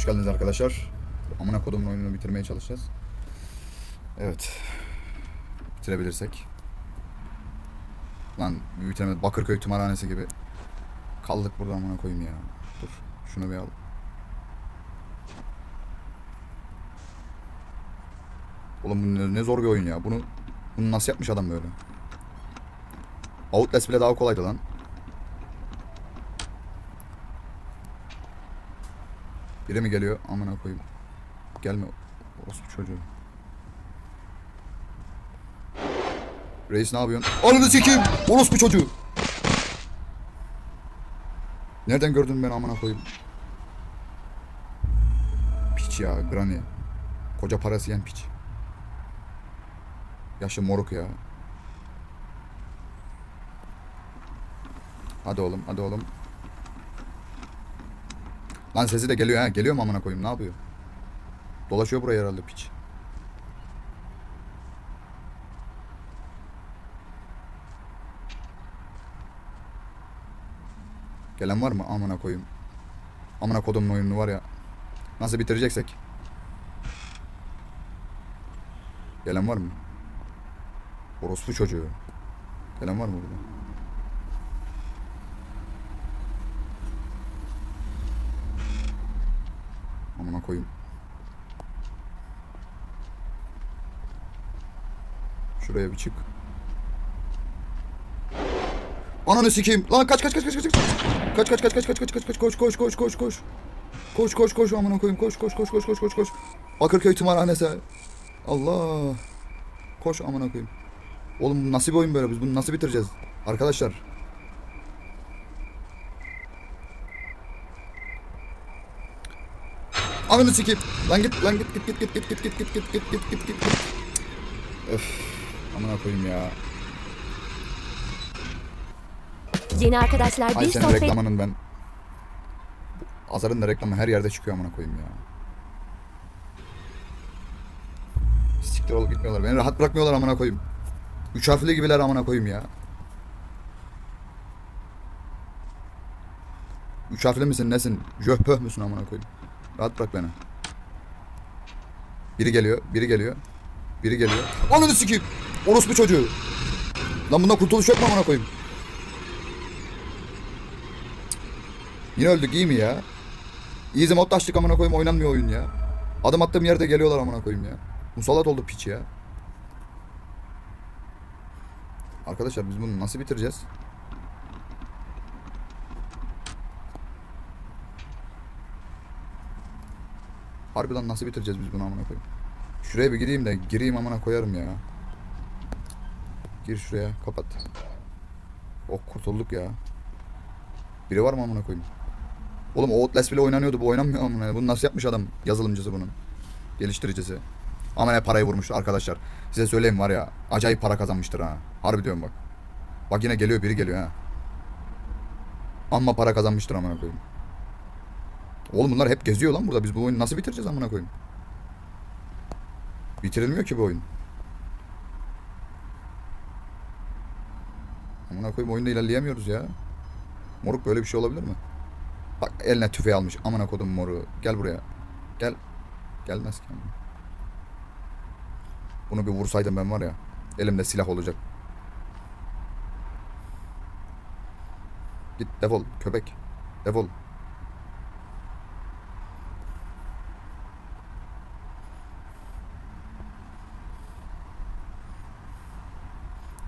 Hoş geldiniz arkadaşlar. Amına kodumun oyununu bitirmeye çalışacağız. Evet. Bitirebilirsek. Lan bitiremedik. Bakırköy tımarhanesi gibi. Kaldık burada amına koyayım ya. Dur. Şunu bir al. Oğlum bu ne zor bir oyun ya. Bunu bunu nasıl yapmış adam böyle? Outlast bile daha kolaydı lan. Biri mi geliyor? Amına koyayım. Gelme. Orospu çocuğu. Reis ne yapıyorsun? Ananı sikeyim! Orospu çocuğu! Nereden gördün beni amına koyayım? Piç ya Granny. Koca parası yiyen piç. Yaşlı moruk ya. Hadi oğlum, hadi oğlum. Lan sesi de geliyor ha. Geliyor mu amına koyayım? Ne yapıyor? Dolaşıyor buraya herhalde piç. Gelen var mı? Amına koyayım. Amına kodumun oyununu var ya. Nasıl bitireceksek? Gelen var mı? Orospu çocuğu. Gelen var mı burada? Amına koyayım. Şuraya bir çık. Ananı sikeyim. Lan kaç kaç kaç kaç kaç kaç. Kaç kaç kaç kaç kaç kaç kaç kaç koş koş koş koş koş. Koş koş koş amına koyayım. Koş koş koş koş koş koş koş. Bakırköy tımarhanesi. Allah. Koş amına koyayım. Oğlum nasıl bir oyun böyle? Biz bunu nasıl bitireceğiz? Arkadaşlar. Ananı sikeyim. Lan git lan git git git git git git git git git git git git git. Öf. Amına koyayım ya. Yeni arkadaşlar Ay bir senin sohbet reklamının ben. Azar'ın da reklamı her yerde çıkıyor amına koyayım ya. Siktir olup gitmiyorlar. Beni rahat bırakmıyorlar amına koyayım. Üç harfli gibiler amına koyayım ya. Üç harfli misin nesin? Jöhpöh müsün amına koyayım? Rahat bırak beni. Biri geliyor, biri geliyor. Biri geliyor. Ananı sikeyim. Orospu çocuğu. Lan bundan kurtuluş yok mu amına koyayım? Yine öldük iyi mi ya? Easy mod taştık amına koyayım oynanmıyor oyun ya. Adım attığım yerde geliyorlar amına koyayım ya. Musallat oldu piç ya. Arkadaşlar biz bunu nasıl bitireceğiz? Harbiden nasıl bitireceğiz biz bunu amına koyayım? Şuraya bir gireyim de gireyim amına koyarım ya. Gir şuraya kapat. Oh kurtulduk ya. Biri var mı amına koyayım? Oğlum Outlast bile oynanıyordu bu oynanmıyor amına. Bunu nasıl yapmış adam yazılımcısı bunun? Geliştiricisi. Ama ne parayı vurmuş arkadaşlar. Size söyleyeyim var ya acayip para kazanmıştır ha. Harbi diyorum bak. Bak yine geliyor biri geliyor ha. Amma para kazanmıştır amına koyayım. Oğlum bunlar hep geziyor lan burada. Biz bu oyunu nasıl bitireceğiz amına koyayım? Bitirilmiyor ki bu oyun. Amına koyayım oyunda ilerleyemiyoruz ya. Moruk böyle bir şey olabilir mi? Bak eline tüfeği almış. Amına kodum moru. Gel buraya. Gel. Gelmez ki. Bunu bir vursaydım ben var ya. Elimde silah olacak. Git defol köpek. Defol.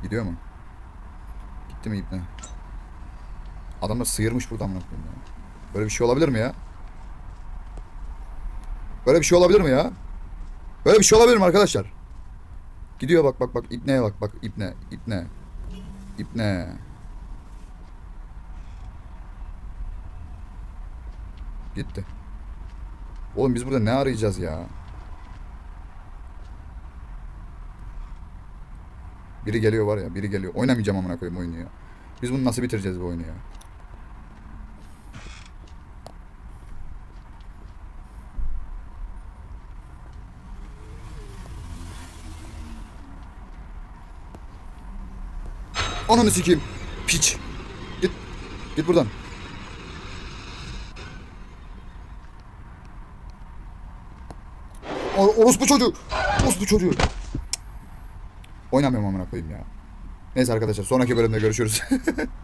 Gidiyor mu? Gitti mi ipne? Adamlar sıyırmış buradan ya. Böyle bir şey olabilir mi ya? Böyle bir şey olabilir mi ya? Böyle bir şey olabilir mi arkadaşlar? Gidiyor bak bak bak ipneye bak bak ipne ipne ipne. Gitti. Oğlum biz burada ne arayacağız ya? Biri geliyor var ya biri geliyor. Oynamayacağım amına koyayım oyunu ya. Biz bunu nasıl bitireceğiz bu oyunu ya? Ananı sikeyim. Piç. Git. Git buradan. Orospu çocuğu. Orospu çocuğu. Oynamıyorum amına koyayım ya. Neyse arkadaşlar sonraki bölümde görüşürüz.